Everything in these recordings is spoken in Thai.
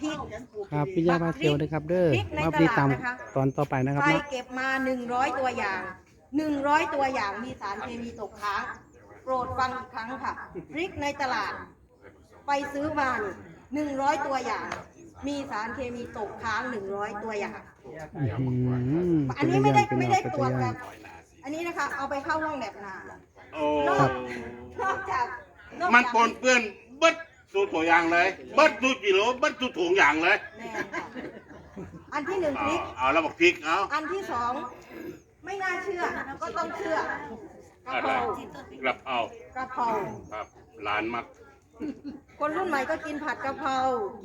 พริกครับพิยาพาเที่ยวนะครับ เด้อพริกในมาตติดลาดตามนะคะ ตอนต่อไปนะครับไปเนาะ เก็บมา 100 ตัวอย่าง 100 ตัวอย่างมีสารเคมีตกค้าง โปรดฟังอีกครั้งค่ะ พริกในตลาด ไปซื้อมา100 ตัวอย่าง มีสารเคมีตกค้าง 100 ตัวอย่าง อื้อหืออันนี้ไม่ได้เป็นไม่ตัวได้อย่างตรวจเป็นแบตัวอย่าบงอันนี้นะคะ เอาไปเข้าห้องแลบนาโอ้นอกนอกจากนอกจากมันปนเปื้อนเบิด สูตรตัวอย่างเลยเบิดสูตรกิโลเบิดสูตรถุงอย่างเลยแน่ค่ะอันที่หนึ่งพเอาริก เอาแล้วบอกพริกเอาอันที่สองไม่น่าเชื่อก็ต้องเชื่อกระอะไรเพรากระเพรากระเพราครับหลานมักคนรุ่นใหม่ก็กินผัดกะเพรา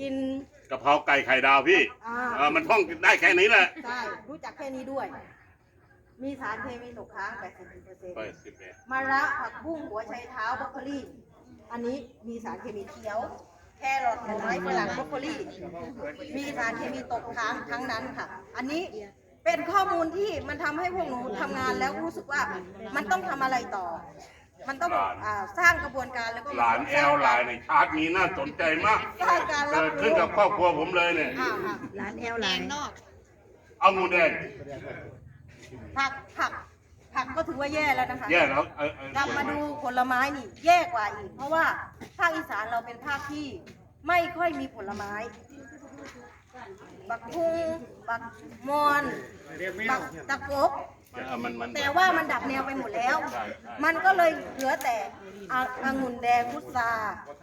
กินกระเพราไก่ไข่ดาวพี่อ่า เออมันท่องได้แค่นี้แหละใช่รู้จักแค่นี้ด้วย มีสารเคมีตกค้าง 80%ไปสิบเอ็ดมะระผักบุ้งหัวไชเท้าบรอกโคลี อันนี้มีสารเคมีเขียว แครอทหน่อไม้ฝรั่งบรอกโคลีมีสารเคมีตกค้างทั้งนั้นค่ะ อันนี้เป็นข้อมูลที่มันทำให้พวกหนูทำงานแล้วรู้สึกว่ามันต้องทำอะไรต่อ มันต้องอ่าสร้างกระบวนการแล้วก็หลานแอลหลายในชาตินี้น่าสนใจมากสร้างการรับเกิดรู้ขึ้นกับครอบครัวผมเลยเนี่ยอ่าค่ะ ร้านแอลไลน์ เอางูแดง ผักผัก ผักก็ถือว่าแย่แล้วนะคะแย่แล้วเออเออกลับมาดูผลไม้นี่แย่กว่าอีก เพราะว่าภาคอีสานเราเป็นภาคที่ไม่ค่อยมีผลไม้ บักพุงบักมอนบักตะกบเออมันมันแต่ว่ามันดับแนวไปหมดแล้ว มันก็เลยเหลือแต่อะองุ่นแดงพุทรา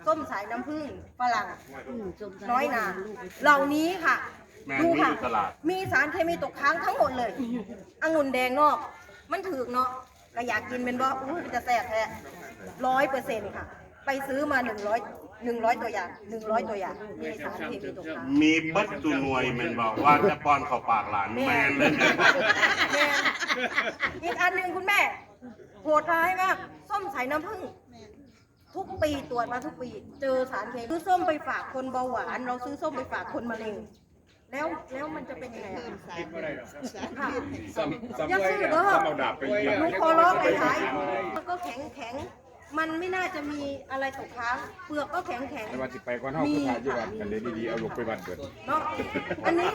ส้มสายน้ำผึ้งฝรั่งน้อยนาเหล่านี้ค่ะแม่งดูมีอค่ะยู่ตลาด มีสารเคมีตกค้างทั้งหมดเลยองุ่นแดงนอก มันถือกเนาะก็อยากกินเป็นบ่อู้มันจะแซ่บแท้ร้อยเปอร์เซ็นต์ค่ะ ไปซื้อมาหนึ่งร้อยหนึ่งร้อยตัวอย่างหนึ่งร้อยตัวอย่างมีสารเคมีตกค้างมีเบิดตุหน่วยแมันบอกว่าจะป้อนเข้าปากหลานแมนเลยแม่อีกอันหนึ่งคุณแม่ โหดร้ายมาก ส้มสายน้ำผึ้งทุกปีตรวจมาทุกปี เจอสารเคมีซื้อส้มไปฝากคนเบาหวาน เราซื้อส้มไปฝากคนมะเร็ง แล้วแล้วมันจะเป็นยังไงอะค่ะอยังซื้อเด้อหนูขอร้องเลยท้ายมันก็แข็งแข็งมันไม่น่าจะมีอะไรตกค้างเปลือกก็แข็งแข็งแต่ว่าสิไปก่อนเฮาคือถ่ายอยู่ว่ากันเลยดีๆเอาลูกไปบ้านเกิดเนาะอันนี้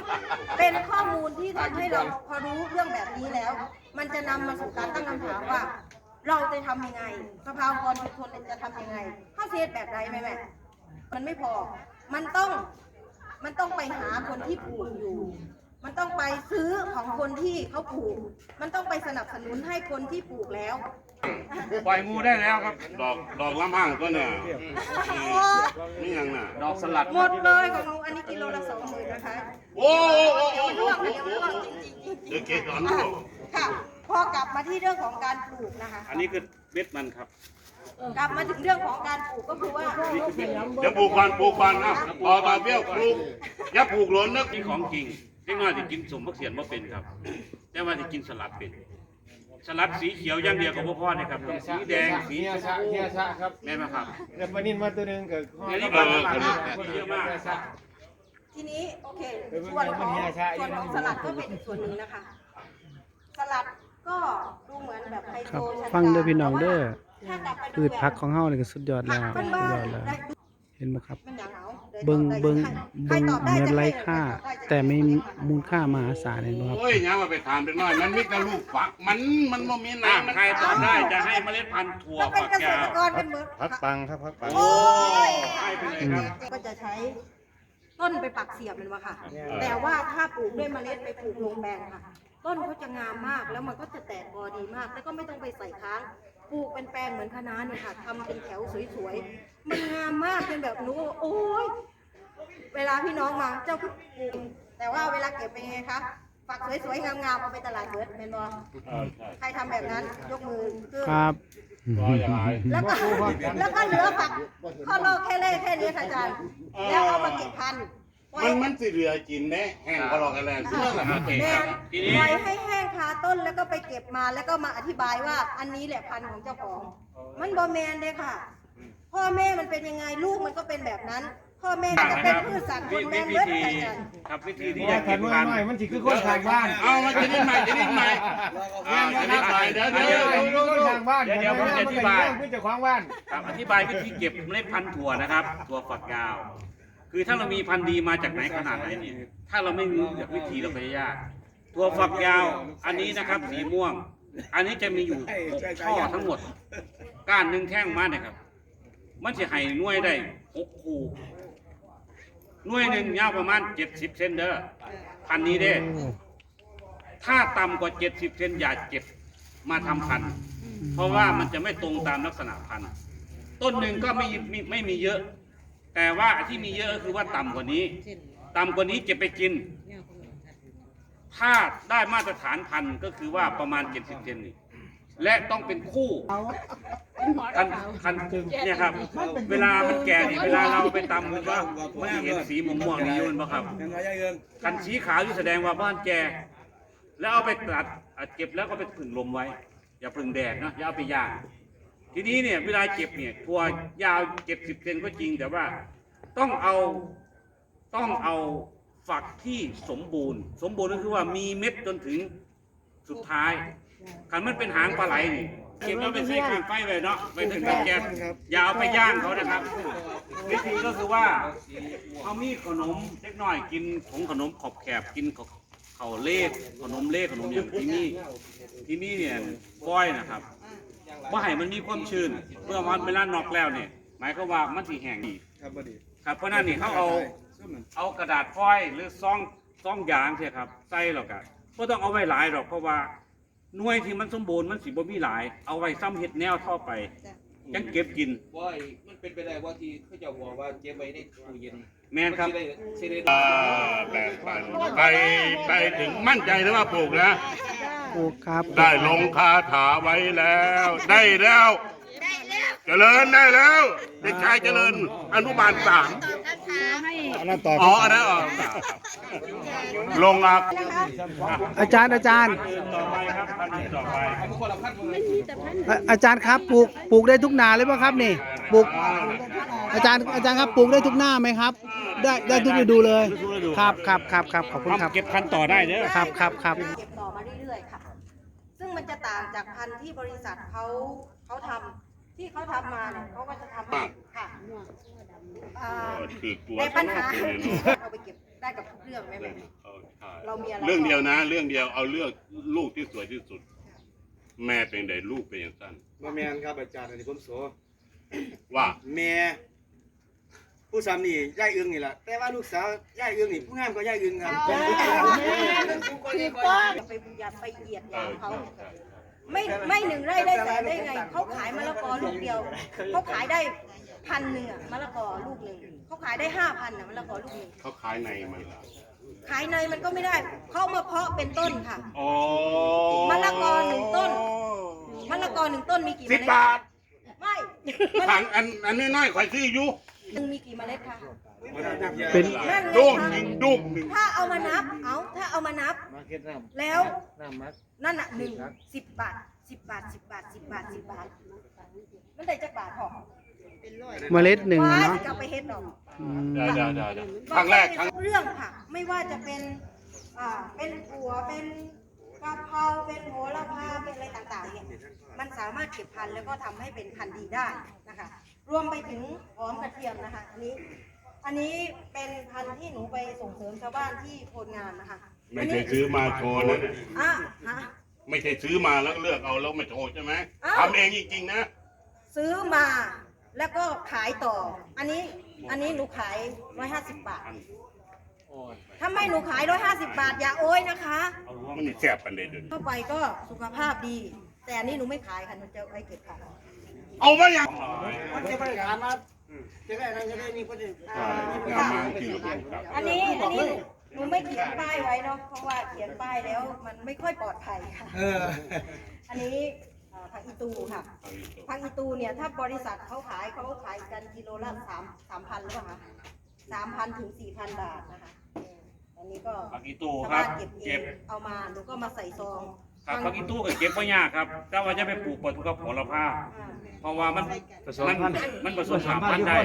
เป็นข้อมูลที่ทำให้เราพอรู้เรื่องแบบนี้แล้ว มันจะนำมาสู่การตั้งคำถามว่า เราจะทำยังไงสภากรชุมชนจะทำยังไงเข้าเทศแบบไรแม่แม่มันไม่พอ มันต้อง มันต้องไปหาคนที่ปลูกอยู่ มันต้องไปซื้อของคนที่เขาปลูก มันต้องไปสนับสนุนให้คนที่ปลูกแล้ว ปล่อยงูได้แล้วครับ ดอกดอกลำห้างก็เนี่ยนี่ยังน่ะ ดอกสลัด หมดเลยของหนูอันนี้กิโลละสองหมื่นนะคะโอ้โอ้โอ้เดี๋ยวโอ้มันร่วงโอ้เดี๋ยวมันร่วงจริงๆเดี๋ยวเกสอนลูกค่ะ พอกลับมาที่เรื่องของการปลูกนะคะ อันนี้คือเม็ดมันครับ กลับมาถึงเรื่องของการปลูกก็คือว่าเดี๋ยวปลูกก่อนปลูกก่อนนะพอตาเบี้ยวปลูกอย่าปลูกหล่นนะนี่ของจริงเล็กน้อยที่กินสมพักเสียนว่าเป็นครับ แต่ว่าที่กินสลัดเป็น สลัดสีเขียวอย่างเดียวกับพ่อๆนะครับต้องสีแดงสีเฮียชชะมพูเฮียชะครับแม่นไหมครับเดี๋ยวปลานินมาตัวหนึงก็เดี๋ยวนี้ปลาปลาตลาดปลาเยอะมาก ทีนี้โอเคส่วนของส่วนของสลัดก็เป็นอีกส่วนหนึ่งนะคะ สลัดก็ดูเหมือนแบบไฮโซครับชั้นฟังเด้อพี่น้องเด้อ ถ้ากลับไปดูพืชพักของเฮานี่ก็สุดยอดผัแล้กวบ้านสุดบ้ายอดแล้วเห็นไหมครับ มันอย่างเอาได้เบิ่งได้เบิ่งใครเบิ่งตอบได้เงินจะไร้ให้ค่าใครตอบได้จะแต่ไม่มูลค่ามหาศาลเห็นไหมครับ โอ้ยยังมาไปถามเป็นน้อย มันมิตรลูกฝัก มัน มันบ่มีอะน้ำมันใครตอบได้จะให้เมล็ดพันธุ์ถั่วถ้าเป็นฝักเกษยาตรวกรเป็นเหมือนพักปังครับพักปังโอ้ยให้ไปเลยครับ ก็จะใช้ต้นไปปักเสียบเป็นว่าค่ะ แต่ว่าถ้าปลูกด้วยเมล็ดไปปลูกลงแปลงค่ะ ต้นเขาจะงามมากแล้วมันก็จะแตกกอดีมาก แล้วก็ไม่ต้องไปใส่ค้าง ปลูกเป็นแปลงเหมือนคะน้าเนี่ยค่ะทำเป็นแถวสวยๆ มันงามมากเป็นแบบหนูโอ้ยเวลาพี่น้องมาเจ้าปลูกแต่ว่าเวลาเก็บเป็นไงคะฝักสวยๆงามๆเอาไปตลาดเบิร์ดเป็นบอใครทำแบบนั้นยกมือขึ้น ครับแล้วก็แล้วก็เหลือฝักข้อโลกแค่เล่แค่นี้ค่ะอาจารย์ แล้วเอามาเก็บพันธุ์ไว้ มันมันสิเหลือกินแน่แห้งก็รอกันแล้วเชื่อหรอโอเคแม่ครับทีนี้ปล่อยให้แห้งคาต้นแล้วก็ไปเก็บมาแล้วก็มาอธิบายว่าอันนี้แหละพันธุ์ของเจ้าของ มันบอแมนเลยค่ะ พ่อแม่มันเป็นยังไงลูกมันก็เป็นแบบนั้น พ่อแม่มันก็เป็นพืชสัตว์คนแมนวิเบิร์ดธีอาจารย์ครับวิธีที่ว่าจะคัเก็นบว่าพันธุ์น้อยมันสิคือคนทางบ้านเอามาจะนิดใหม่จะนิดใหม่อ่าจะนิดใหม่เดี๋ยวเดี๋เดี๋ยยววเดี๋ยวคนทางบ้านเดี๋ยวเดี๋ยวผมจะอธิบายเพื่อจะขวางบ้าน ครับอธิบายวิธีเก็บเมล็ดพันธุ์ถั่วนะครับถั่วฝักยาว คือถ้าเรามีพันธุ์ดีมาจากไหนขนาดไหนเนี่ยถ้าเราไม่รู้จากวิธีเราไปยากตัวฝักยาวอันนี้นะครับสีม่วง อันนี้จะมีอยู่หกช่อทั้งหมด ก้านหนึ่งแท่งมาเนี่ยครับ มันจะให้หน่วยได้หกคูหน่วยหนึ่งยาวประมาณเจ็ดสิบเซนเด้อพันธุ์นี้เด้ ถ้าต่ำกว่าเจ็ดสิบเซนอย่าเก็บมาทำพัน เพราะว่ามันจะไม่ตรงตามลักษณะพันธุ์ต้นหนึ่งก็ไม่มีไม่มีเยอะ แต่ว่าที่มีเยอะก็คือว่าต่ำกว่านี้ ต่ำกว่านี้เก็บไปกิน ถ้าได้มาตรฐานพันธุ์ก็คือว่าประมาณ 70เซนนี่และต้องเป็นคู่คันคันเนี่ยครับ เวลามันแก่นี่เวลาเราไปตำมันก็มันจะเห็นสีม่วงๆนี่อยุ่นปะครับคันสีขาวที่แสดงว่าบ้านแกแล้วเอาไปตัดอะเก็บแล้วก็ไปผึ่งลมไว้ อย่าผึ่งแดดนะอย่าเอาไปย่าง ทีนี้เนี่ยเวลาเก็บเนี่ยตัวยาวเจ็ดสิบเซนก็จริงแต่ว่าต้องเอาต้องเอาฝักที่สมบูรณ์ สมบูรณ์ก็คือว่ามีเม็ดจนถึงสุดท้ายคันมันเป็นหางปลาไหลนี่เก็บแล้วไปใส่ข้างไฟไว้เนาะไปถึงกับแก๊สอย่าเอาไปย่างเขานะครับวิธีก็คือว่าเขามีขนมเล็กน้อยกินผงขนมขอบแคบกินเขาเขาเล่ขนมเล่ขนมอย่างที่นี่ที่นี่เนี่ยก้อยนะครับ ว่าให้มันมีความชื้นเมื่อมันเวลานอกแล้วเนี่ยหมายก็ว่ามันสีแห้งดีครับบดีครับเพราะนั่นนี่เขาเอาเอากระดาษฟอยล์หรือซองซองยางใช่ครับใส่หรอกอะก็ต้องเอาไว้หลายหรอกเพราะว่าหน่วยที่มันสมบูรณ์มันสีบ่มีหลาย เอาไว้ซ้ำเห็ดแนวท่อไป ยังเก็บกิน ว่ามันเป็นไปได้ว่าที่เขาจะบอกว่าเก็บไว้ในตู้เย็น แม่นครับสิได้สิได้อ่าแบ่งปันไปไปถึงมั่นใจนะว่าปลูกนะปลูกครับ ได้ลงคาถาไว้แล้ว ได้แล้ว เจริญได้แล้ว เด็กชายเจริญอนุบาลสาม อันนั้นต่ออ๋ออันนั้นอ๋อลงอะอาจารย์อาจารย์ต่อไปครับพันธุ์ต่อไปอะอาจารย์ครับปลูกปลูกได้ทุกนาเลยป่ะครับนี่ปลูกอาจารย์อาจารย์ครับปลูกได้ทุกหน้าไหมครับ ได้ได้ทุกฤดูเลยครับครับครับครับขอบคุณครับเก็บพันธุ์ต่อได้เด้อครับครับครับเก็บต่อมาเรื่อยๆค่ะซึ่งมันจะต่างจากพันธุ์ที่บริษัทเขาเขาทำที่เขาทำมาเนี่ยเขาก็จะทำให้ค่ะ อ่าคือตัวแต่ปัญหาสำคัญเลยเนอะเอาไปเก็บได้กับทุกเรื่องไหมแม่เออใช่เรามีอะไรเรื่องเดียวนะ เรื่องเดียวเอาเรื่องลูกที่สวยที่สุด แม่เป็นใดลูกเป็นอย่างสั้นมาแมนครับอาจารย์อันนี้ผมโสว่าแม่ผู้สามนี่ย่ายอึ้งนี่แหละแต่ว่าลูกสาวย่ายอึ้งนี่ผู้งามก็ย่ายอึ้งครับอย่าไปอย่าไปเหยียดหยามเขาไม่ไม่หนึ่งไร่ได้แสนได้ไงเขาขายมะละกอลูกเดียวเขาขายได้ พันหนึ่งอะมะละกอลูกหนึ่งเขาขายได้ห้าพันอะมะละกอลูกหนึ่งเขาขายในมันละขายในมันก็ไม่ได้เขามาเพาะเป็นต้นค่ะอ๋อมะละกอหนึ่งต้นมะละกอหนึ่งต้นมีกี่เมสิล็บดบาทไม่มะถัละงอันอันน้อยๆข่อยซื้ออยู่หนึ่งมีกี่เมล็ดคะ เป็นนั่นไงลูกคะหนึ่งลูกหนึ่งถ้าเอามานับ เอาถ้าเอามานับ มาเก็ตน้แล้วำน้ำมัดนั่นอะหนึ่งสิบบาทสิบบาทสิบบาทสิบบาทสิบบาท มันได้จักบาทพอ เมล็ดหนึ่งอะว่าเนาะจะเอาไปเฮ็ดดอกอืม เดี๋ยวเดี๋ยวเดี๋ยวเดี๋ยวครั้งแรกครั้ง เรื่องค่ะไม่ว่าจะเป็นอ่าเป็นปัวเป็นกะเพราเป็นโหระพาเป็นอะไรต่างๆเนี่ยมันสามารถเก็บพันธุ์แล้วก็ทำให้เป็นพันธุ์ดีได้นะคะ รวมไปถึงหอมกระเทียมนะคะอันนี้ อันนี้เป็นพันธุ์ที่หนูไปส่งเสริมชาวบ้านที่โพลงานนะคะไม่ใช่ซื้อมาโชว์นะเนี่ยอะฮะ ไม่ใช่ซื้อมาแล้วเลือกเอาแล้วไม่โชว์ใช่ไหมอ้าว ทำเองจริงๆนะ ซื้อมา แล้วก็ขายต่อ อันนี้อันนี้หนูขายร้อยห้าสิบบาทถ้าไม่หนูขายร้อยห้าสิบบาทอย่าโอยนะคะมันแซ่บกันเลยเดี๋ยวนี้เข้าไปก็สุขภาพดี แต่อันนี้หนูไม่ขายค่ะหนูจะเอาไว้เก็บขายเอามาอย่างมันจะไปถามว่าจะได้อะไรจะได้นี่ก็จะงามมากที่ระบบครับอันนี้อันนี้หนูหนูไม่เขียนป้ายไว้เนาะเพราะว่าเขียนป้ายแล้วมันไม่ค่อยปลอดภัยค่ะเอออันนี้เอ่อ ผักอีตูค่ะผักอีตูเนี่ยถ้าบริษัทเขาขายเขาขายกันกิโลละสามสามพันหรือเปล่าคะสามพันถึงสี่พันบาทนะคะอันนี้ก็ผักอีตู้ชาวครับ้าบนเก็บเอเก็บงเอามาหนูก็มาใส่ซองครับผักอีตู้ก็เก็บไม่ยากครับ แต่ว่าจะไปปลูกปทุกับผลภาพอ่าเพราะว่ามันมันมันผสมสามพันธุ์ได้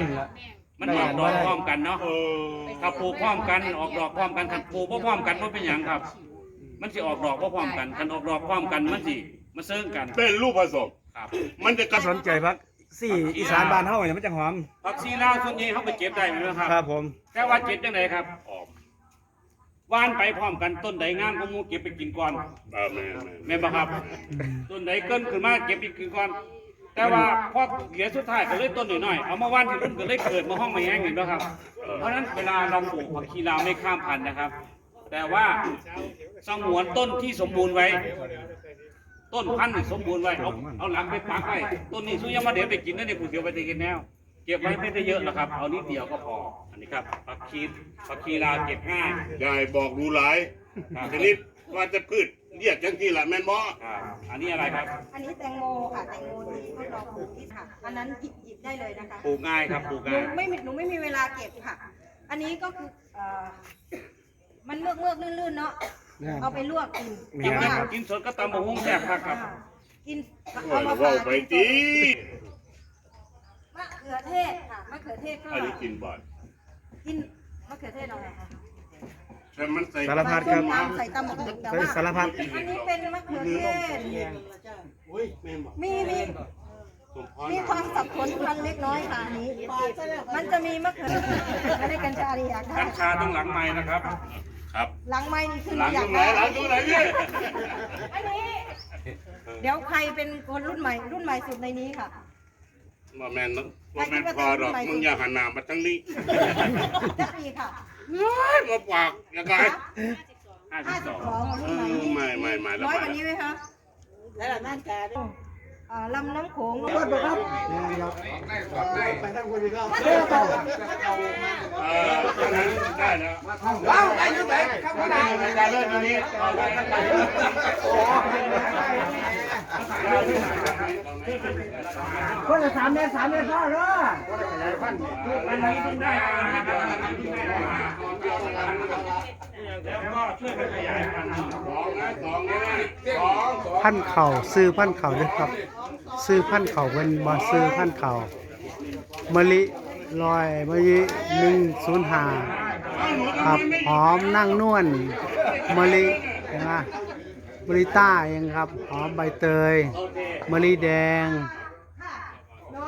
มันออกดอกพร้อมกันเนาะเออถ้าปลูกพร้อมกันออกดอกพร้อมกันคันปลูกบ่พร้อมกันมันเป็นหยังครับ มันสิออกดอกบ่พร้อมกันคันออกดอกพร้อมกันมันสิ มันเซิงกัน เป็นลูกผสมครับมันจะกระสนใจพักสี่อีสานบ้านเฮาเนี่ยมันจะหอมผักชีลาวส่วนใหญ่เขาไปเก็บได้ไหมครับ ครับผมแต่ว่าเก็บจังไดครับหว่านไปพร้อมกันต้นใดงามก็มูเก็บไปกินก่อนเออแม่แม่แม่นบ่ครับ ต้นใดเกินขึ้นมาเก็บไปกินก่อน แต่ว่าพอเหลือสุดท้ายก็เลยต้นน้อยๆเอามาว่านที่รุ่นก็เลยเกิดมาห้องมาแห้งเห็นบ่ครับ เพราะฉะนั้นเวลาเราปลูกผักชีลาวไม่ข้ามพันธุ์นะครับ แต่ว่าสงวนต้นที่สมบูรณ์ไว้ ต้นพันธุ์ที่สมบูรณ์ไว้เอาเอาหลังไปปักไว้ต้นนี้สุยังมาเดี๋ยวไปกินนั่นนี่คุณเกี่ยวไปกินแนวเก็บไว้ไม่ได้เยอะหรอกครับ เอานิดเดียวก็พออันนี้ครับผักชีผักชีลาวเก็บง่ายยายบอกดูหลายครับชนิดว่าจะพืชเรียกจังที่ละแม่นบ่ครับอันนี้อะไรครับอันนี้แตงโมค่ะแตงโมที่ทดลองปลูกที่ค่ะ อันนั้นหยิบหยิบได้เลยนะคะปลูกง่ายครับปลูกหนูง่ายไม่มีหนูไม่มีเวลาเก็บค่ะ อันนี้ก็คือเอ่อมันเมือกเมือกๆลื่นๆเนาะ เอาไปลวกกินกินแต่กัว่าบกินสดก็ตำบะฮุ้งแซ่บครับครับอ่ากินว่าเอามาว่าฝากไปกินตีมะเขือเทศค่ะมะเขือเทศก็อันนี้กินบ่อยกินมะเขือเทศเอาอะไรคะแต่มันใส่สารพัดครับส้มตำใส่ตำหมกหุ่นแต่ว่าสารพัด อันนี้เป็นมะเขือเทศมีมีมีความสับสนพันเล็กน้อยค่ะอันนี้มันจะมีมะเขืออันนี้กัญชาดีอยากได้ กัญชาต้องหลังไม้นะครับ ครับหลังไม้นี่คือหลังอตยารกงไหนได้หลังตรงไหนเนี่ยอันนี้ เดี๋ยวใครเป็นคนรุ่นใหม่ รุ่นใหม่สุดในนี้ค่ะมาแม่นนะมาแม่นพอดอกมึงอย่าหันหน้ามาทางนี้จะปีค่ะน้อยมาปากยังไงห้าห้าสิสิบบสสององรุ่นใหม่ไม่ไม่ไม่แล้วน้อยไปกว่านี้ไหมคะ แล้วล่ะนั่นแกอ่า ลำน้ำโขงเอออันนั้นได้แล้วว้าวไอ้ยุ่งไหนข้างหน้าได้เลยทีนี้เอาไว้ข้างในคนละสามเมตรสามเมตรพ่อเนาะอันนี้เพิ่งได้มานะครับอันนี้เพิ่งได้มา แล้วก็ช่วยกันขยายพันธุ์สองนะสองนะสองสองพันเข่าซื้อพันเข่าด้วยครับ ซื้อพันเข่าเป็นบอซื้อพันเข่ามะลิลอยมะลิหนึ่งศูนย์ห้าครับหอมนั่งนวลมะลิเห็นไหมมะลิต้ายังครับหอมใบเตยมะลิแดง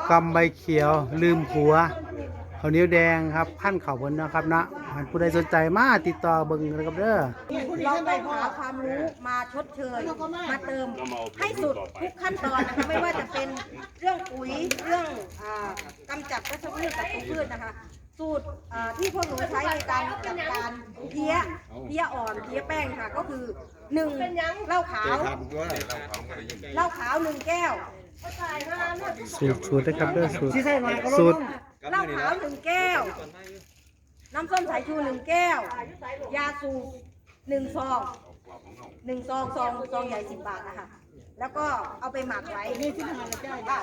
กำใบเขียวลืมผัว ข้าวเหนียวแดงครับพันเข่าบนนะครับนะอันผู้ใดสนใจมาติดต่อเบิ่งนะครับเด้อเราไปหาความรู้มาชดเชยมาเติมให้สุดทุกขั้นตอนนะคะไม่ว่าจะเป็นเรื่องปุ๋ยเรื่องอ่ากำจัดวัชพืชศัตรูพืชนะคะ สูตรอ่าที่พวกหนูใช้ในการจัดการเพี้ยเพี้ยอ่อนเพี้ยแป้งค่ะก็คือหนึ่งเหล้าขาวเหล้าขาวหนึ่งแก้วสูตรสูตรนะครับเด้อสูตรสูตร เหล้าขาวหนึ่งแก้ว น้ำส้มสายชูหนึ่งแก้ว ยาสูบหนึ่งซองหนึ่งซองซองซองใหญ่สิบบาทนะคะแล้วก็เอาไปหมักไว้นี่ที่ทานได้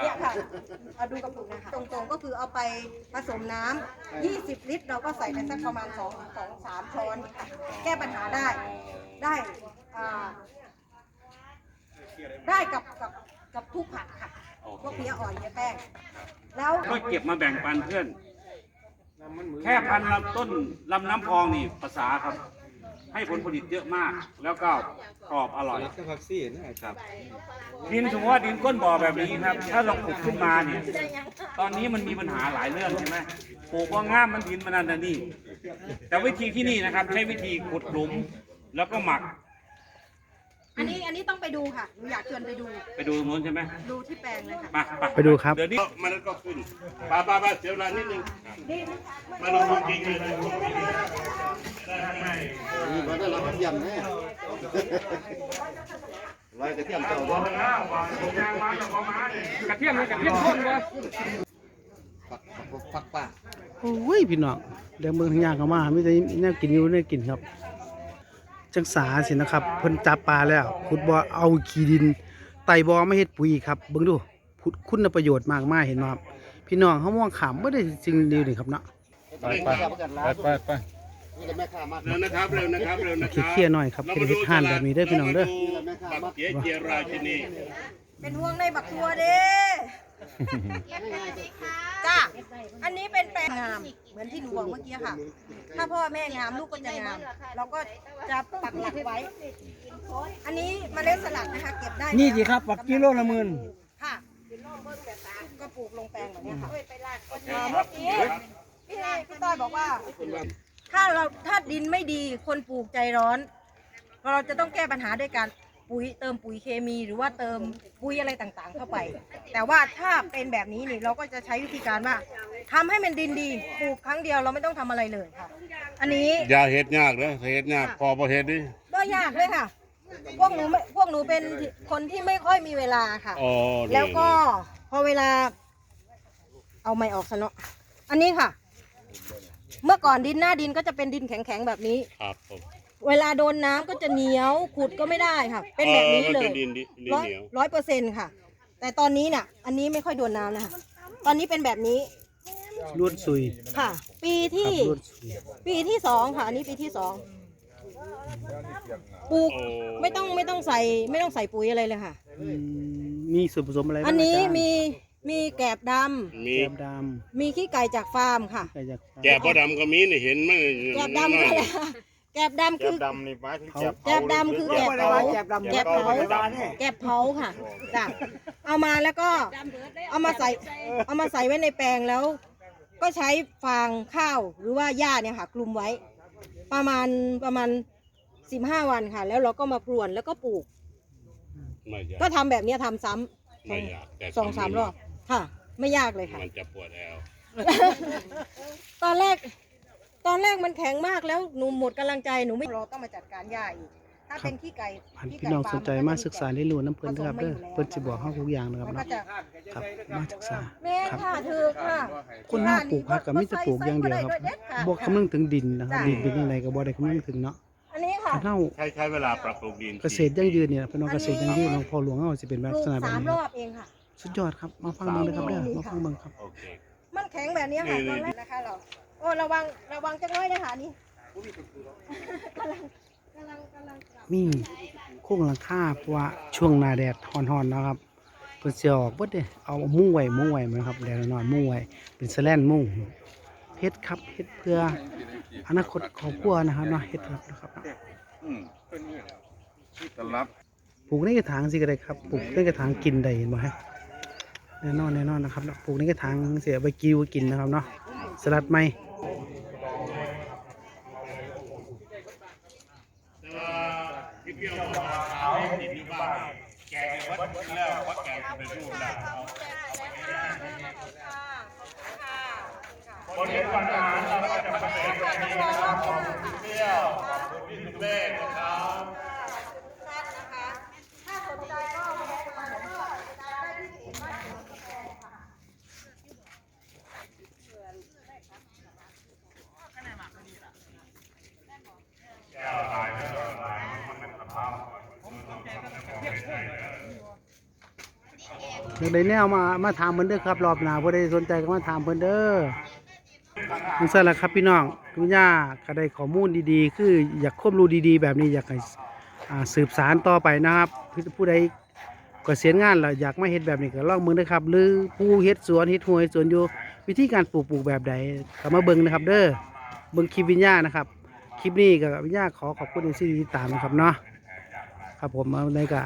เนี่ยค่ะเอาดูกระปุกนะคะตรงๆก็คือเอาไปผสมน้ำ20 ลิตร เราก็ใส่ไปสักประมาณ2 2 3ช้อนค่ะแก้ปัญหาได้ได้อ่าได้กับกับกับทุกผักค่ะ พวกเพี้ยอ่อนเพี้ยแป้ง แล้วก็เก็บมาแบ่งปันเพื่อน แค่พันลำต้นลำน้ำพองนี่ภาษาครับ ให้ผลผลิตเยอะมาก แล้วก็กรอบอร่อย รักกับพักซี่นะครับดินสมมติว่าดินก้นบ่อแบบนี้ครับ ถ้าเราขุดขึ้นมาเนี่ย ตอนนี้มันมีปัญหาหลายเรื่องใช่ไหมปลูกว่าง่ามมันดินมันนั่นนะนี่ แต่วิธีที่นี่นะครับ ใช้วิธีขุดหลุม แล้วก็หมัก อันนี้อันนี้ต้องไปดูค่ะหนูอยากชวนไปดู ไปดูตรงนู้นใช่ไหมดูที่แปลงเลยค่ะ มาไปดูครับ เดี๋ยวนี้มันก็ขึ้นปาปาปาเสียเวลานิดนึงมาลงจริงเลยนี่ก็ได้รับกระเทียมแน่ร้อยกระเทียมเจ้าบ่กระเทียมเลยกระเทียมข้นวะฝักฝักป่าโอ้ยพี่น้องเดี๋ยวเมืองทางย่างเข้ามาไม่ได้แนวกินอยู่ได้กินครับ จังสาสินะครับเพิ่นจับปลาแล้วขุดบ่อเอาขี้ดิน ไต่บ่อไม่เฮ็ดปุ๋ยครับเบิ่งดูพุดคุณประโยชน์มากมายเห็นไหมครับพี่น้องเขามองขามบ่ได้จริงเดียวนี่ครับเนาะไปไปไปไปมาเร็วนะครับเร็วนะครับเร็วนะคขี้รับเคี่ยหน่อยครับเป็นเฮ็ดห่านแบบนี้ได้พี่น้องเด้อบักเกียร์ราชินี เป็นห่วงในบักทัวเด้จ้า อันนี้เป็นแปลงงาม เหมือนที่หนูบอกเมื่อกี้ค่ะ ถ้าพ่อแม่งามลูกก็จะงาม เราก็จะปักหลักไว้ อันนี้เมล็ดสลัดนะคะ เก็บได้นี่สิครับปักกิโลละหมื่นค่ะก็ปลูกลงแปลงแบบนี้ค่ะอ่าเมื่อกี้พี่พี่ต้อยบอกว่า ถ้าเราถ้าดินไม่ดีคนปลูกใจร้อน เราจะต้องแก้ปัญหาด้วยการ ปุ๋ยเติมปุ๋ยเคมีหรือว่าเติมปุ๋ยอะไรต่างๆ เข้าไป แต่ว่าถ้าเป็นแบบนี้นี่เราก็จะใช้วิธีการว่าทำให้มันดินดีปลูกครั้งเดียวเราไม่ต้องทำอะไรเลยค่ะ อันนี้อย่าเฮ็ดยากเด้อเฮ็ดยากพอบ่เฮ็ดดิก็ยากเลยค่ะ พวกหนูไม่พวกหนูเป็นคนที่ไม่ค่อยมีเวลาค่ะอ๋อนี่แล้วก็พอเวลา เอาไม่ออกซะเนาะอันนี้ค่ะ เมื่อก่อนดินหน้าดินก็จะเป็นดินแข็งๆแบบนี้ครับผม เวลาโดนน้ำก็จะเหนียวขุดก็ไม่ได้ค่ะ เป็นแบบนี้เลออมัยป็ดินดินร้อยเหนียวร้อยเปอร์เซ็นต์ค่ะ แต่ตอนนี้น่ะอันนี้ไม่ค่อยโดนน้ำนะคะตอนนี้เป็นแบบนี้ลวดซุยค่ะ ปีคที่รับลวดซุยปีที่สองค่ะ อันนี้ปีที่สองปลูกโอ้ไม่ต้องไม่ต้องใส่ไม่ต้องใส่ปุ๋ยอะไรเลยค่ะ อืมมีส่วนผสมอะไรบ้างอันนี้าจารย์มีมีแกบดมีแกบดำมีขี้ไก่จากฟาร์มค่ะำไก่จากแก่บ่ดำก็มีนี่เห็นมั้ยแกบดำก็เลย แกบดำคือดำนี่หมายถึงเขาแจ็บแกบดำคือแกบเผา แกบเผาแกบเผาค่ะจ้ะเอามาแล้วก็ เอามาใส่ เอามาใส่ไว้ในแปลงแล้ว ก็ใช้ฟางข้าวหรือว่าหญ้าเนี่ยค่ะคลุมไว้ ประมาณประมาณสิบห้าวันค่ะ แล้วเราก็มาพรวนแล้วก็ปลูก ไม่ยากก็ทำแบบเนี้ยทำซ้ำไม่ยากแต่สองสามรอบค่ะ ไม่ยากเลยค่ะ มันจะปวดแอวตอนแรก ตอนแรกมันแข็งมากแล้วหนูหมดกำลังใจหนูไม่รอต้องมาจัดการหญ้าอีก ถ้าเป็นขี้ไก่พันขี้พี่ไก่น้องฟสนใจนมาศึกษาเรียนรู้น้ำเพิ่นนะครับเด้อผสมมาอยู่แล้วเพิ่นสิบอกเฮาทุกอย่างนะครับมันก็เนาะจะครับมาศึกษาแม่ค่ะถือค่ะคนเฮาปลูกผักก็มีแต่ปลูกอย่างเดียวครับบ่คำนึงถึงดินนะครับดินเป็นจังไดก็บ่ได้คำนึงถึงเนาะอันนี้ค่ะถ้าเฮาใช้ใช้เวลาปรับปรุงดินเกษตรยั่งยืนเนี่ยพี่น้องเกษตรยั่งยืนของพ่อหลวงเฮาสิเป็นปลักลูกษณะแบบสามนี้รอบเองค่ะสุดยอดครับมาฟังเบิ่งเลยครับเด้อมาฟังเบิ่งครับโอเคมันแข็งแบบนี้ค่ะนี่ตอนแรกนะคะเรา โอ้ระวังระวังจังเลยนะคะนี่กำลังกำลังกำลังปรับมีโครงหลังคาเพราะว่าช่วงหน้าแดดร้อนๆนะครับเพิ่นสิออกเบิดเด้เอามุ้งไว้มุ้งไว้มั้ยครับแดดนอนมุ้งไว้เป็นแสแลนมุ้งเฮ็ดครับเฮ็ดเพื่ออนาคตครอบครัวนะครับเนาะเฮ็ดครับนะครับเนาะตลับปลูกในกระถางสิก็ได้ครับปลูกในกระถางกินได้เห็นบ่ฮะแน่นอนแน่นอนนะครับเนาะปลูกในกระถางเสียไปกิวกินนะครับเนาะสลัดไหม พี่เปี้ยวบอกว่าเอาดินที่บ้านแกวัดแล้ววัดแกเป็นรูปแล้คนที่ปัญหาเราก็จะมาเป็นแบบนี้นะครับขอบคุณเปี้ยวขอบคุณพี่สุเมฆนะครับ ถ้าสนใจก็มาติดต่อได้ที่เพจบ้านสวนกาแฟค่ะ อยากได้แนวมามาถามเพิ่นเด้อครับ รอบหน้าผู้ใดสนใจก็มาถามเพิ่นเด้อจังซั่นล่ะครับพี่น้องคุณย่าก็ได้ข้อมูลดีๆ คืออยากความรู้ดีๆ แบบนี้อยากให้อ่าสืบสารต่อไปนะครับผู้ใดเก็เสียณงานแล้วอยากมาเฮ็ดแบบนี้ก็ลองเบิ่งนะครับ หรือผู้เฮ็ดสวนเฮ็ดหัวเฮ็ดสวนอยู่วิธีการปลูกปลูกแบบใดก็มาเบิ่งนะครับ เด้อเบิ่งคลิปวิญญานะครับ คลิปนี้ก็วิญญาขอขอบคุณที่ติดตามนะครับเนาะครับผมเอาในก็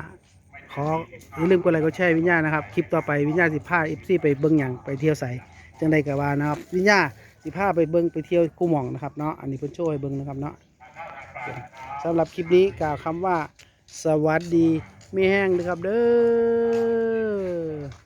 ขออย่าลืมกดไลค์กดแชร์วิญญาณนะครับ คลิปต่อไปวิญญาณสิผ้าอิฟซี่ไปเบิ้งอย่างไปเที่ยวใสจังใดก็ว่านะครับ วิญญาณสิผ้าไปเบิ้งไปเที่ยวกูหม่องนะครับเนาะอันนี้เพิ่นโชว์ให้เบิ้งนะครับเนาะสำหรับคลิปนี้กล่าวคำว่าสวัสดีไม่แห้งนะครับเด้อ